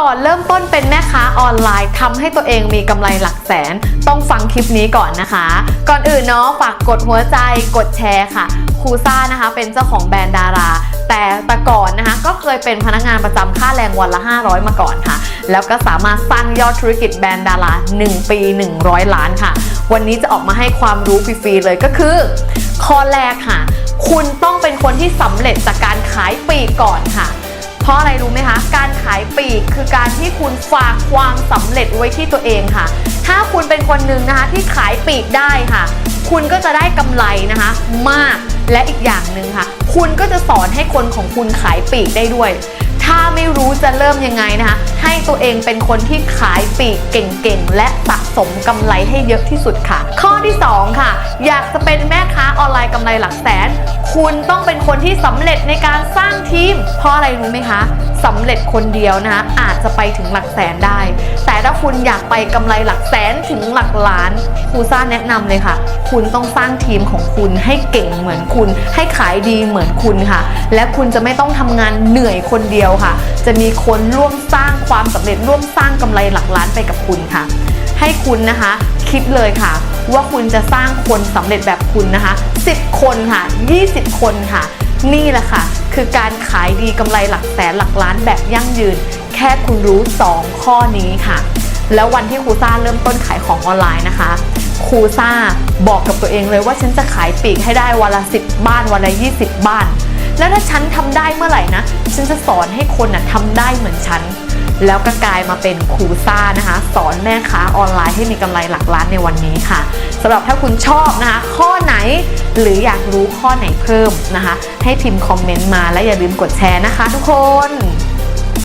ก่อนเริ่มต้นเป็นแม่ค้าออนไลน์ทำให้ตัวเองมีกำไรหลักแสน ต้องฟังคลิปนี้ก่อนนะคะ ก่อนอื่นเนาะฝากกดหัวใจกดแชร์ค่ะครูซ่านะคะเป็นเจ้าของแบรนด์ดารา แต่แต่ก่อนนะคะก็เคยเป็นพนักงานประจำค่าแรงวันละ 500 มาก่อนค่ะ แล้วก็สามารถสร้างยอดธุรกิจแบรนด์ดารา 1 ปี 100 ล้านค่ะ วันนี้จะออกมาให้ความรู้ฟรีๆเลยก็คือ ข้อแรกค่ะ คุณต้องเป็นคนที่สำเร็จจากการขายปีก่อนค่ะ เพราะอะไรรู้ไหมคะ การขายปลีกคือการที่คุณฝากความสำเร็จไว้ที่ตัวเองค่ะ ถ้าคุณเป็นคนหนึ่งนะคะที่ขายปลีกได้ค่ะ คุณก็จะได้กำไรนะคะ มากและอีกอย่างหนึ่งค่ะ คุณก็จะสอนให้คนของคุณขายปลีกได้ด้วย ถ้าไม่รู้จะเริ่มยังไงนะคะ ให้ตัวเองเป็นคนที่ขายปีกเก่งๆ และสะสมกำไรให้เยอะที่สุดค่ะ ข้อที่ 2 ค่ะ อยากจะเป็นแม่ค้าออนไลน์กำไรหลักแสน คุณต้องเป็นคนที่สำเร็จในการสร้างทีม เพราะอะไรรู้ไหมคะ สำเร็จคนเดียวนะคะอาจจะไปถึงหลักแสนได้ แต่ถ้าคุณอยากไปกำไรหลักแสนถึงหลักล้านครูซ่าแนะนำเลยค่ะ คุณต้องสร้างทีมของคุณให้เก่งเหมือนคุณ ให้ขายดีเหมือนคุณค่ะ และคุณจะไม่ต้องทำงานเหนื่อยคนเดียวค่ะ จะมีคนร่วมสร้างความสำเร็จร่วมสร้างกำไรหลักล้านไปกับคุณค่ะ ให้คุณนะคะคิดเลยค่ะว่าคุณจะสร้างคนสำเร็จแบบคุณนะคะ 10 คนค่ะ 20 คนค่ะ นี่แหละค่ะ คือการขายดีกำไรหลักแสนหลักล้านแบบยั่งยืน แค่คุณรู้ 2 ข้อนี้ค่ะ แล้ววันที่ครูซ่าเริ่มต้นขายของออนไลน์นะคะครูซ่าบอกกับตัวเองเลยว่าฉันจะขายปีกให้ได้วันละ 10 บ้านวันละ 20 บ้าน แล้วถ้าฉันทำได้เมื่อไหร่นะ ฉันจะสอนให้คนน่ะทำได้เหมือนฉัน แล้วก็กลายมาเป็นครูซ่านะคะ สอนแม่ค้าออนไลน์ให้มีกำไรหลักล้านในวันนี้ค่ะสำหรับถ้าคุณชอบนะคะ ข้อไหนหรืออยากรู้ข้อไหนเพิ่มนะคะ ให้พิมพ์คอมเมนต์มาและอย่าลืมกดแชร์นะคะทุกคน